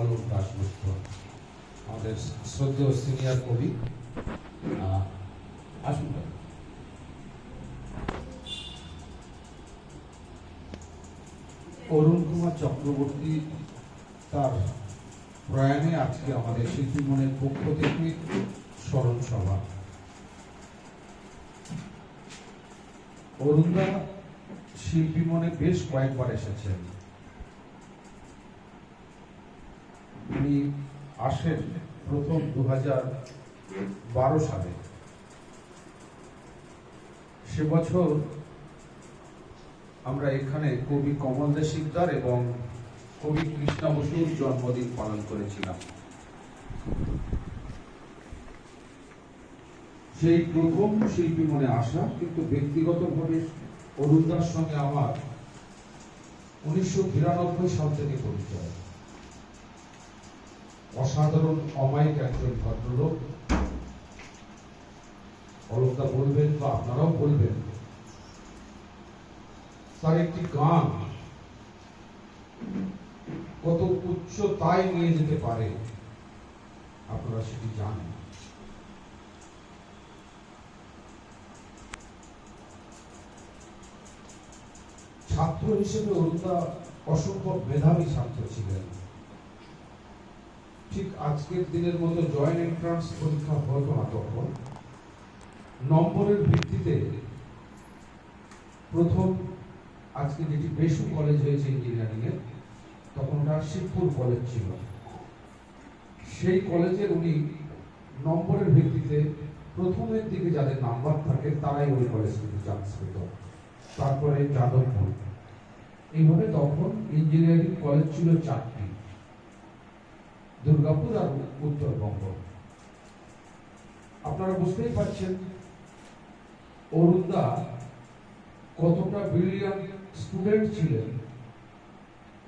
অলোক দাসগুপ্ত আমাদের শ্রদ্ধেয় সিনিয়র কবি। আসুন অরুণ কুমার চক্রবর্তী তার প্রয়াণে আজকে আমাদের শিল্পী মনের পক্ষ থেকে স্মরণ সভা। অরুণদা শিল্পী মনে বেশ কয়েকবার এসেছেন উনি আসেন প্রথম দু বারো সালে। সে বছর আমরা এখানে কবি কমল দে এবং কবি কৃষ্ণা বসুর জন্মদিন পালন করেছিলাম। সেই প্রথম শিল্পী মনে আসা কিন্তু ব্যক্তিগতভাবে অরুণদার সঙ্গে আমার উনিশশো বিরানব্বই সাল থেকে পরিচয়। অসাধারণ অমায়িক একজন ভদ্রলোক। অলোকদা বলবেন বা আপনারাও বলবেন। তার একটি গান কত উচ্চতায় নিয়ে যেতে পারে, আপনারা সেটি জানেন। ছাত্র হিসেবে অরুণদা অসম্ভব মেধাবী ছাত্র ছিলেন। ঠিক আজকের দিনের মতো জয়েন্ট এন্ট্রান্স পরীক্ষা হতো না তখন। নম্বরের ভিত্তিতে প্রথম আজকে যেটি বেশু কলেজ হয়েছে ইঞ্জিনিয়ারিং এর তখন ওটা শিবপুর কলেজ ছিল। সেই কলেজের উনি নম্বরের ভিত্তিতে প্রথমের দিকে যাদের নাম্বার থাকে, তারাই ওই কলেজ থেকে চান্স পেত। তারপরে যাদবপুর। এইভাবে তখন ইঞ্জিনিয়ারিং কলেজ ছিল চারটি। দুর্গাপুর আর উত্তরবঙ্গ। আপনারা বুঝতেই পারছেন, অরুণদা কতটা ব্রিলিয়ান স্টুডেন্ট ছিলেন।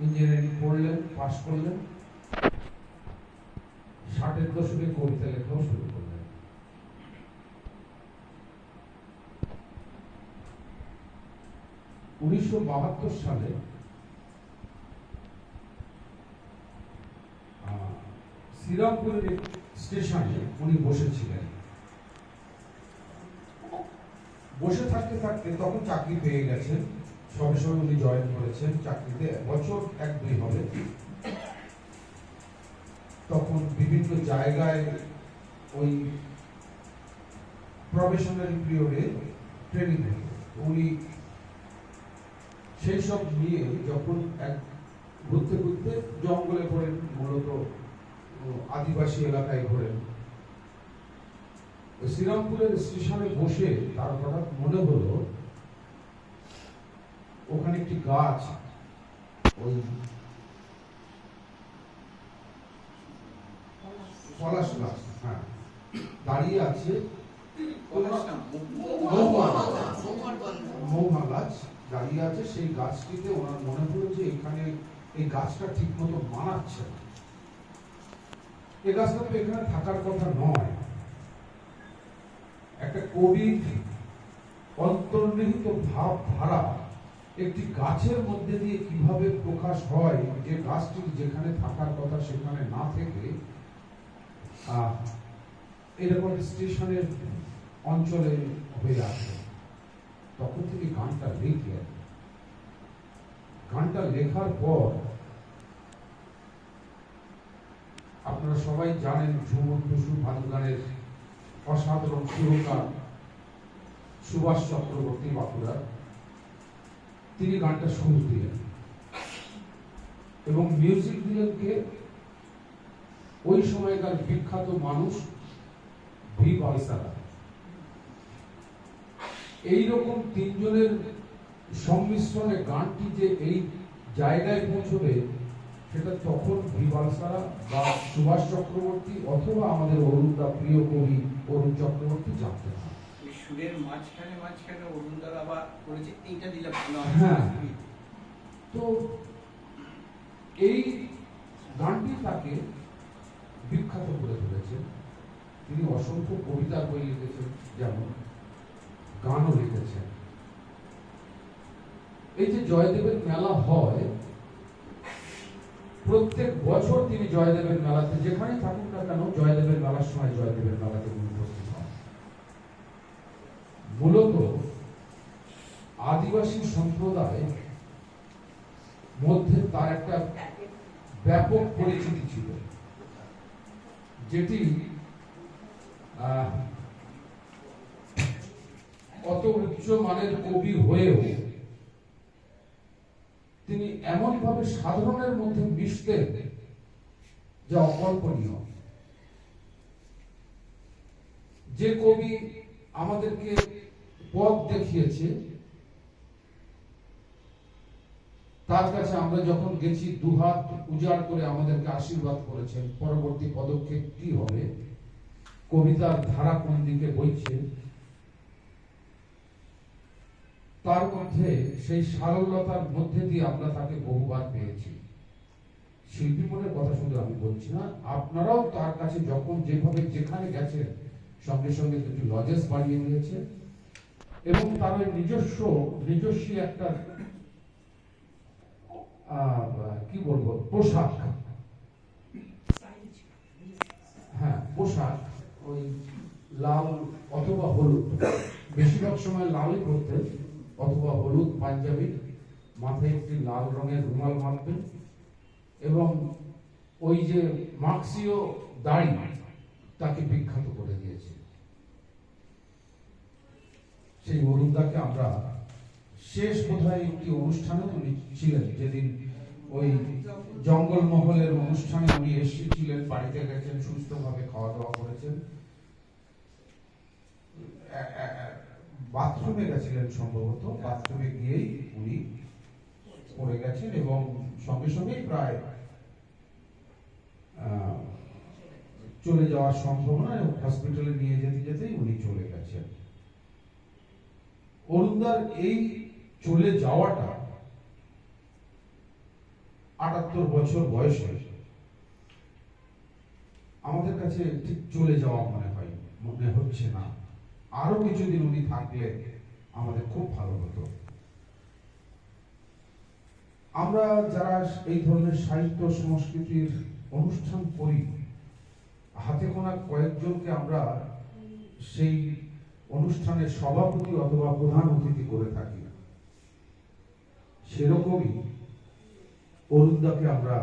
ইঞ্জিনিয়ারিং পড়লেন পাশ করলেন। ষাটের দশকে কবিতা লেখাও শুরু করলেন। উনিশশো বাহাত্তর সালে শ্রীরামপুরের স্টেশনে উনি বসেছিলেন। বসে থাকতে থাকতে তখন চাকরি পেয়ে গেছেন। সবে সবে উনি জয়েন করেছেন চাকরিতে। বছর এক দুই হবে। তখন বিভিন্ন জায়গায় ওই প্রফেশনারি পিরিয়ডে ট্রেনিং হতো উনি সেই সব নিয়ে যখন এক ঘুরতে ঘুরতে জঙ্গলে পড়েন, মূলত আদিবাসী এলাকায় ঘোরেন। শ্রীরামপুরের স্টেশনে বসে তার হঠাৎ মনে হলো ওখানে একটি গাছ ওই পলাশ গাছ হ্যাঁ দাঁড়িয়ে আছে। মৌমা গাছ দাঁড়িয়ে আছে। সেই গাছটিতে ওনার মনে হলো যে এখানে এই গাছটা ঠিক মতো মানাচ্ছে না। এই গাছটা তো এখানে থাকার কথা নয়। একটা কবির অন্তর্নিহিত ভাব ধারা একটি গাছের মধ্যে দিয়ে কীভাবে প্রকাশ হয়, যে গাছটি যেখানে থাকার কথা সেখানে না থেকে এরকম স্টেশনের অঞ্চলে হয়ে আসে। তখন থেকে গানটা লিখলেন গানটা লেখার পর আপনারা সবাই জানেন ঝুমুর টুসু ভাদু গানের অসাধারণ সুরকার সুভাষ চক্রবর্তী বাঁকুড়ার তিনি গানটা সুর দিলেন। এবং মিউজিক দিলেন কে? ওই সময়কার বিখ্যাত মানুষ ভি বালসারা। এইরকম তিনজনের সংমিশ্রণে গানটি যে এই জায়গায় পৌঁছবে সেটা তখন বিবালসারা বা সুভাষ চক্রবর্তী অথবা আমাদের অরুণদা প্রিয় কবি অরুণ চক্রবর্তী জানতেন। না সুরের মাঝখানে মাঝখানে অরুণদার আবার করেছে এইটা দিলে ভালো হ্যাঁ। তো এই গানটি তাকে বিখ্যাত করে তুলেছে তিনি অসংখ্য কবিতার বই লিখেছেন যেমন গানও লিখেছেন। এই যে জয়দেবের মেলা হয় প্রত্যেক বছর তিনি জয়দেবের মেলাতে যেখানে থাকুন না কেন, জয়দেবের মেলার সময় জয়দেবের মেলাতে উপস্থিত হন। মূলত আদিবাসী সম্প্রদায় মধ্যে তার একটা ব্যাপক পরিচিতি ছিল, যেটি অত উচ্চ মানের কবি হয়েও তিনি এমন ভাবে সাধারণের মধ্যে মিশতেন যা অকল্পনীয়। যে কবি আমাদেরকে পথ দেখিয়েছে, তার কাছে আমরা যখন গেছি, দুহাত উজাড় করে আমাদেরকে আশীর্বাদ করেছেন, পরবর্তী পদক্ষেপ কি হবে? কবিতার ধারা কোন দিকে বইছে? তার মধ্যে সেই সারলতার মধ্যে দিয়ে আমরা তাকে বহুবার পেয়েছি। শিল্পী মনের কথা শুধু আমি বলছি না, আপনারাও তার কাছে যখন যেভাবে যেখানে গেছেন, সঙ্গে সঙ্গে দুটি লজেস বাড়িয়ে দিয়েছে এবং তার ওই নিজস্ব নিজস্ব একটা কি বলব, পোশাক। হ্যাঁ পোশাক, ওই লাল অথবা হলুদ। বেশিরভাগ সময় লালই পরতেন। অথবা হলুদ পাঞ্জাবি, মাথায় একটি লাল রঙের রুমাল বাঁধতেন এবং ওই যে মার্ক্সীয় দাড়ি তাকে বিখ্যাত করে দিয়েছে। সেই অরুণদাকে আমরা শেষ কোথায় একটি অনুষ্ঠানে উনি ছিলেন, যেদিন ওই জঙ্গলমহলের অনুষ্ঠানে উনি এসেছিলেন, বাড়িতে গেছেন, সুস্থভাবে খাওয়া দাওয়া করেছেন বাথরুমে গেছিলেন সম্ভবত। বাথরুমে গিয়েই উনি পড়ে গেছেন এবং সঙ্গে সঙ্গেই প্রায় চলে যাওয়ার সম্ভাবনা এবং হসপিটালে নিয়ে যেতে যেতেই উনি চলে গেছেন। অরুণদার এই চলে যাওয়াটা আটাত্তর বছর বয়সে আমাদের কাছে ঠিক চলে যাওয়া মনে হয়, মনে হচ্ছে না। আরও কিছুদিন উনি থাকলে আমাদের খুব ভালো হতো। আমরা যারা এই ধরনের সাহিত্য সংস্কৃতির অনুষ্ঠান করি, হাতে গোনা কয়েকজনকে আমরা সেই অনুষ্ঠানের সভাপতি অথবা প্রধান অতিথি করে থাকি। সেরকমই অরুণদাকে আমরা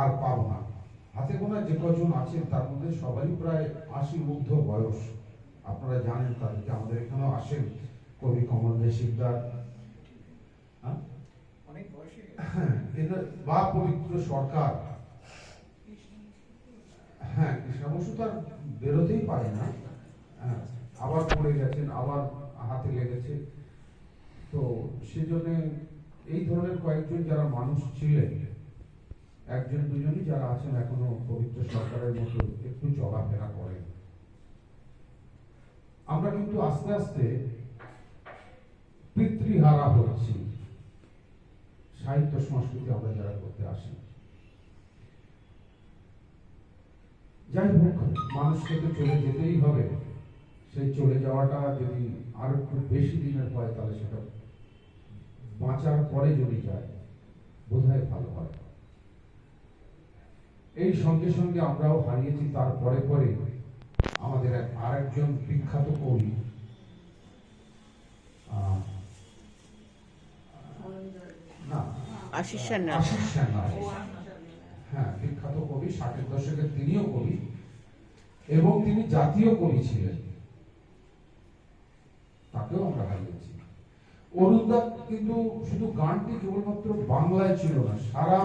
আর পাব না। হাতে গোনা যে কজন আছেন, তার মধ্যে সবাই প্রায় আশি ঊর্ধ্ব বয়স। আপনারা জানেন তাদেরকে আমাদের এখানেও আসেন? কবি কমল দে শিকদার। হ্যাঁ? বা পবিত্র সরকার। হ্যাঁ কৃষ্ণা বসু তার বেরোতেই পারে না। হ্যাঁ, আবার পড়ে গেছেন আবার হাতে লেগেছে। তো সেজন্য এই ধরনের কয়েকজন যারা মানুষ ছিলেন একজন দুজনই যারা আছেন এখনও পবিত্র সরকারের মতো একটু চলাফেরা করেন। আমরা কিন্তু আস্তে আস্তে পিতৃহারা হচ্ছি। সাহিত্য সংস্কৃতি আমরা যারা করতে আসি। যাই হোক, মানুষকে তো চলে যেতেই হবে। সেই চলে যাওয়াটা যদি আর একটু বেশি দিনের হয়, তাহলে সেটা বাঁচার পরে যদি যায়, বোধহয় ভালো হয়। এই সঙ্গে সঙ্গে আমরাও হারিয়েছি তার পরে পরে। আমাদের এক আরেকজন বিখ্যাত কবি। হ্যাঁ বিখ্যাত কবি ষাটের দশকের তিনিও কবি এবং তিনি জাতীয় কবি ছিলেন। তাকেও আমরা হারিয়েছি। অরুণদা কিন্তু শুধু গানটি কেবলমাত্র বাংলায় ছিল না সারা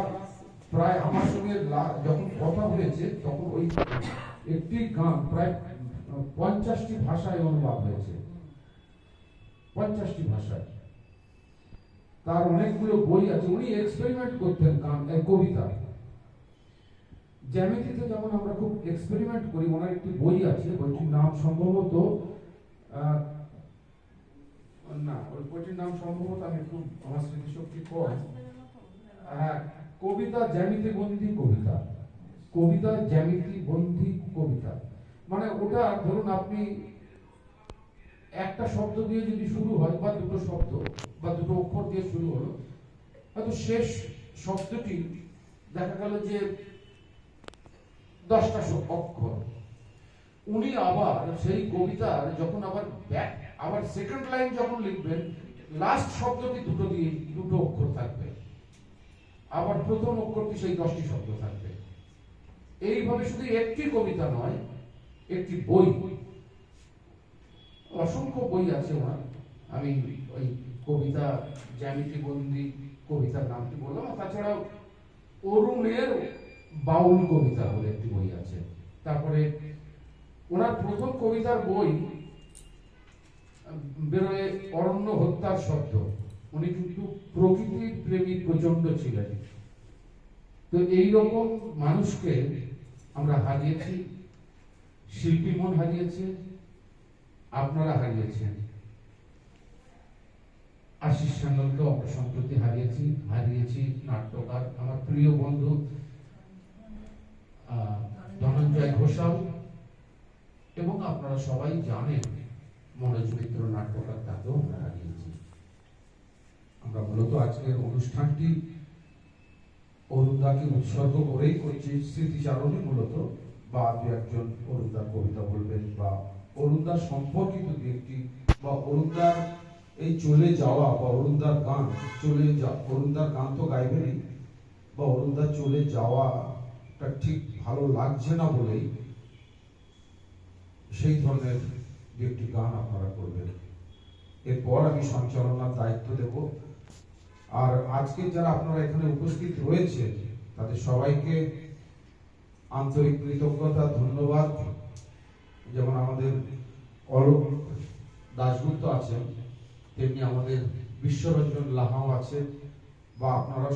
প্রায় আমার সঙ্গে যখন কথা হয়েছে তখন ওই একটি গান প্রায় পঞ্চাশটি ভাষায় অনুবাদ হয়েছে। পঞ্চাশটি ভাষায়। তার অনেকগুলো বই আছে। উনি এক্সপেরিমেন্ট করতেন গান কবিতা। জ্যামিতিতে যেমন আমরা খুব এক্সপেরিমেন্ট করি ওনার একটি বই আছে বইটির নাম সম্ভবত না ওই বইটির নাম সম্ভবত আমি একটু আমার স্মৃতিশক্তি কম। হ্যাঁ কবিতা জ্যামিতি বন্দি কবিতা। কবিতা, জ্যামিতি বন্দি কবিতা। মানে ওটা ধরুন আপনি একটা শব্দ দিয়ে যদি শুরু হয়, বা দুটো শব্দ, বা দুটো অক্ষর দিয়ে শুরু হলো, হয়তো শেষ শব্দটি দেখা গেল যে দশটা অক্ষর। উনি আবার সেই কবিতার যখন আবার ব্যাক আবার সেকেন্ড লাইন যখন লিখবেন লাস্ট শব্দটি দুটো দিয়ে দুটো অক্ষর থাকবে। আবার প্রথম অক্ষরটি সেই দশটি শব্দ থাকবে। এইভাবে শুধু একটি কবিতা নয়, একটি বই। অসংখ্য বই আছে ওনার আমি ওই কবিতা জ্যামিতি বন্দি কবিতার নামটি বললাম? তাছাড়াও অরুণের বাউল কবিতা বলে একটি বই আছে। তারপরে ওনার প্রথম কবিতার বই, বেরোয় অরণ্য হত্যার শব্দ। উনি কিন্তু প্রকৃতির প্রেমী প্রচণ্ড ছিলেন। তো এই রকম মানুষকে আমরা হারিয়েছি, শিল্পী মন হারিয়েছে, আপনারা হারিয়েছেন। আশিস সান্যালকে আমরা হারিয়েছি হারিয়েছি নাট্যকার, আমার প্রিয় বন্ধু ধনঞ্জয় ঘোষাল, এবং আপনারা সবাই জানেন, মনোজ মিত্র নাট্যকার তাকেও আমরা হারিয়েছি। আমরা মূলত আজকের অনুষ্ঠানটি অরুণদাকে উৎসর্গ করেই করছি স্মৃতিচারণে মূলত বা দু একজন অরুণদার কবিতা বলবেন বা অরুণদার সম্পর্কিত একটি বা অরুণদার এই চলে যাওয়া বা অরুণদার গান চলে যা, অরুণদার গান তো গাইবেনই বা অরুণদার চলে যাওয়াটা ঠিক ভালো লাগছে না বলেই সেই ধরনের একটি গান আপনারা করবেন। এরপর আমি সঞ্চালনার দায়িত্ব দেব। আর আজকে যারা আপনারা এখানে উপস্থিত রয়েছে তাদের সবাইকে আন্তরিক কৃতজ্ঞতা, ধন্যবাদ। যেমন আমাদের অলোক দাসগুপ্ত আছেন, তেমনি আমাদের বিশ্বরঞ্জন লাহাও আছে বা আপনারা